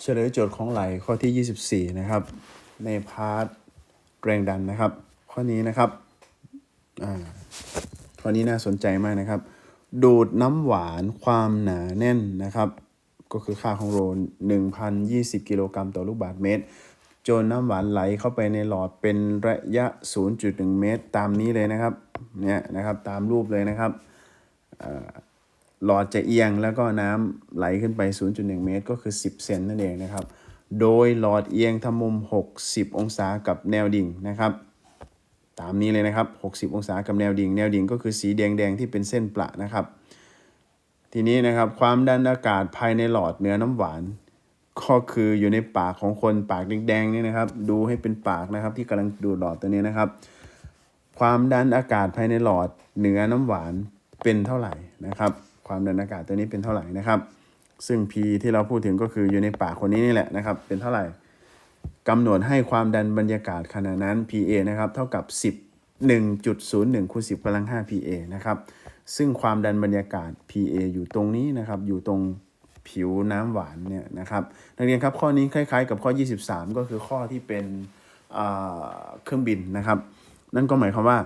เฉลยโจทย์ของไหลข้อที่ 24 นะครับ ในพาร์ทแรงดันนะครับ ข้อนี้นะครับอ่าข้อนี้น่าสนใจมากนะครับ ดูดน้ำหวานความหนาแน่นนะครับ ก็คือค่าของโรน1,020 กิโลกรัมต่อลูกบาศก์เมตร จนน้ำหวานไหลเข้าไปในหลอดเป็นระยะ 0.1 เมตร ตามนี้เลยนะครับ เนี่ยนะครับตามรูปเลยนะครับ หลอดจะเอียงแล้วก็น้ำไหลขึ้นไป 0.1 เมตร ก็คือ 10 เซนนั่นเองนะครับ โดยหลอดเอียงทำมุม 60 องศากับแนวดิ่งนะครับ ตามนี้เลยนะครับ 60 องศากับแนวดิ่ง แนวดิ่งก็คือสีแดงๆที่เป็นเส้นประนะครับ ทีนี้นะครับความดันอากาศภายในหลอดเนื้อน้ำหวาน ก็คืออยู่ในปากของคนปากแดงๆนี่นะครับ ดูให้เป็นปากนะครับ ที่กำลังดูดหลอดตัวนี้นะครับ ความดันอากาศภายในหลอดเหนือน้ำหวานเป็นเท่าไหร่นะครับ ความดันอากาศตัวนี้เป็นเท่าไหร่นะครับ ซึ่ง P ที่เราพูดถึงก็คืออยู่ในปากคนนี้นี่แหละนะครับ เป็นเท่าไหร่กำหนดให้ความดันบรรยากาศขณะนั้น PA นะครับเท่ากับ 10 1.01คูณ10กำลัง5 PA นะครับซึ่งความดันบรรยากาศ PA อยู่ตรงนี้นะครับ อยู่ตรงผิวน้ำหวานเนี่ยนะครับนักเรียนครับข้อนี้คล้ายๆ กับข้อ 23 ก็คือข้อที่เป็นเครื่องบินนะครับ นั่นก็หมายความว่า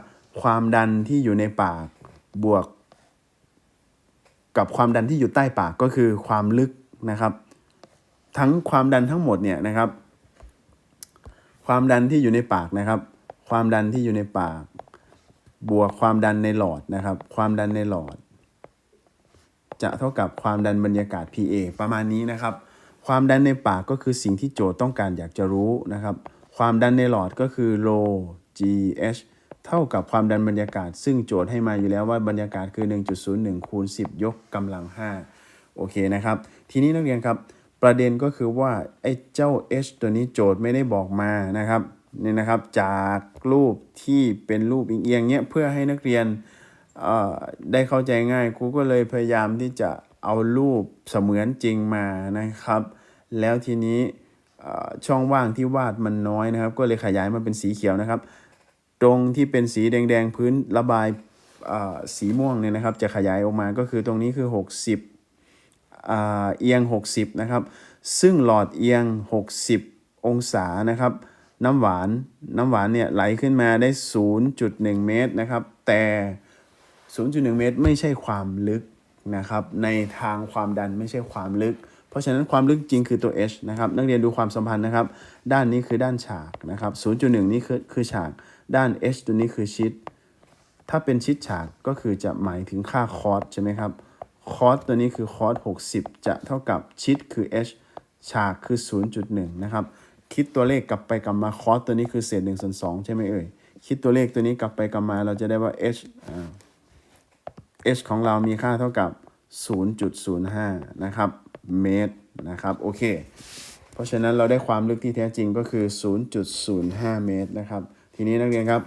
ความดันที่อยู่ในปากบวก กับความดันที่อยู่ใต้ปากก็คือความลึกนะครับ ทั้งความดันทั้งหมดเนี่ยนะครับ ความดันที่อยู่ในปากนะครับ ความดันที่อยู่ในปาก บวกความดันในหลอดนะครับ ความดันในหลอด จะเท่ากับความดันบรรยากาศ PA ประมาณนี้นะครับ ความดันในปากก็คือสิ่งที่โจทย์ต้องการอยากจะรู้นะครับ ความดันในหลอดก็คือ rho GH เท่ากับความดันบรรยากาศ ซึ่งโจทย์ให้มาอยู่แล้วว่าบรรยากาศคือ 1.01 คูณ 10 ยกกำลัง 5 โอเคนะครับ ทีนี้นักเรียนครับ ประเด็นก็คือว่าไอ้เจ้า h ตัวนี้โจทย์ไม่ได้บอกมานะครับนี่นะครับจากรูปที่เป็นรูปเอียงๆเนี้ยเพื่อให้นักเรียนได้เข้าใจง่ายครูก็เลยพยายามที่จะเอารูปเสมือนจริงมานะครับ แล้วทีนี้ช่องว่างที่วาดมันน้อยนะครับ ก็เลยขยายมาเป็นสีเขียวนะครับ ตรงที่เป็นสีแดงๆพื้นระบายสีม่วงเนี่ยนะครับ จะขยายออกมาก็คือตรงนี้คือ 60เอียง 60 นะครับ ซึ่งหลอดเอียง 60 องศานะครับ น้ำหวานน้ำหวานเนี่ยไหลขึ้นมาได้ 0.1 เมตรนะครับ แต่ 0.1 เมตรไม่ใช่ความลึกนะครับ ในทางความดันไม่ใช่ความลึก เพราะฉะนั้นความลึกจริงคือตัว h นะครับ นักเรียนดูความสัมพันธ์นะครับ ด้านนี้คือด้านฉากนะครับ 0.1 นี่คือคือฉาก ด้าน h ตัวนี้คือชิด ถ้าเป็นชิดฉากก็คือจะหมายถึงค่าคอสใช่ไหมครับ คอสตัวนี้คือคอส60 จะเท่ากับชิดคือ h ฉากคือ 0.1 นะครับ คิดตัวเลขกลับไปกลับมาคอสตัวนี้คือเศษ1ส่วน2ใช่ไหมเอ่ย คิดตัวเลขตัวนี้กลับไปกลับมาเราจะได้ว่า h อ่า h ของเรามีค่าเท่ากับ 0.05 นะครับ เมตรนะครับ โอเค เพราะฉะนั้นเราได้ความลึกที่แท้จริงก็คือ 0.05 เมตรนะครับ ทีนี้นักเรียนครับ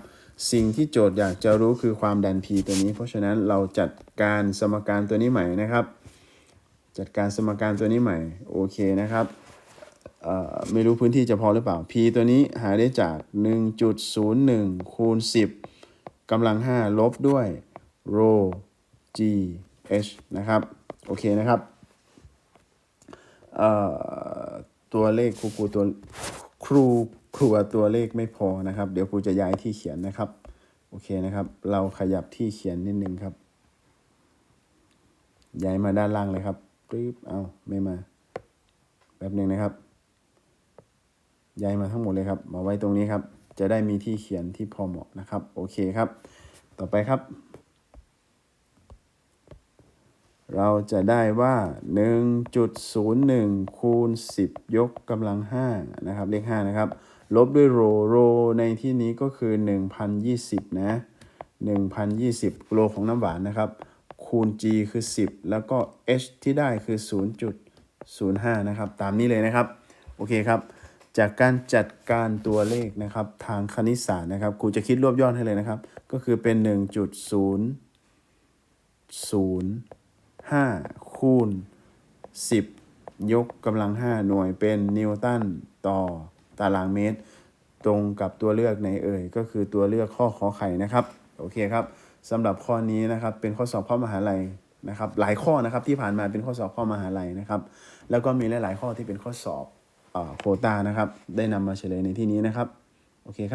สิ่งที่โจทย์อยากจะรู้คือความดัน P ตัวนี้ เพราะฉะนั้นเราจัดการสมการตัวนี้ใหม่นะครับ จัดการสมการตัวนี้ใหม่โอเคนะครับไม่รู้พื้นที่จะพอหรือเปล่า P ตัวนี้หาได้จาก 1.01 คูณ 10กำลัง 5 ลบด้วย rho G H นะครับ โอเคนะครับตัวเลขครูครูตัวครู ครัวตัวเลขไม่พอนะครับ เดี๋ยวครูจะย้ายที่เขียนนะครับ โอเคนะครับ เราขยับที่เขียนนิดนึงครับ ย้ายมาด้านล่างเลยครับปึ๊บเอาไม่มาแป๊บหนึ่งนะครับ ย้ายมาทั้งหมดเลยครับ มาไว้ตรงนี้ครับ จะได้มีที่เขียนที่พอเหมาะนะครับ โอเคครับ ต่อไปครับ เราจะได้ว่า 1.01 คูณ 10 ยกกำลัง 5 นะครับ เลข 5 นะครับ ลบด้วยโรโรในที่นี้ก็คือ 1,020 นะ 1,020โลของน้ำหวานนะครับ คูณ g คือ 10 แล้วก็ h ที่ได้คือ 0.05 นะครับ ตามนี้เลยนะครับ โอเคครับ จากการจัดการตัวเลขนะครับ ทางคณิตศาสตร์นะครับครูจะคิดรวบยอดให้เลยนะครับ ก็คือเป็น 1.00 5 คูณ 10 ยกกำลัง 5 หน่วยเป็นนิวตันต่อตารางเมตร ตรงกับตัวเลือกในเอ่ย ก็คือตัวเลือกข้อขอไข่นะครับ โอเคครับสำหรับข้อนี้นะครับเป็นข้อสอบข้อมหาลัยนะครับ หลายข้อนะครับที่ผ่านมาเป็นข้อสอบข้อมหาลัยนะครับ แล้วก็มีหลาย ๆ ข้อที่เป็นข้อสอบอโคตานะครับ ได้นำมาเฉลยในที่นี้นะครับ โอเคครับ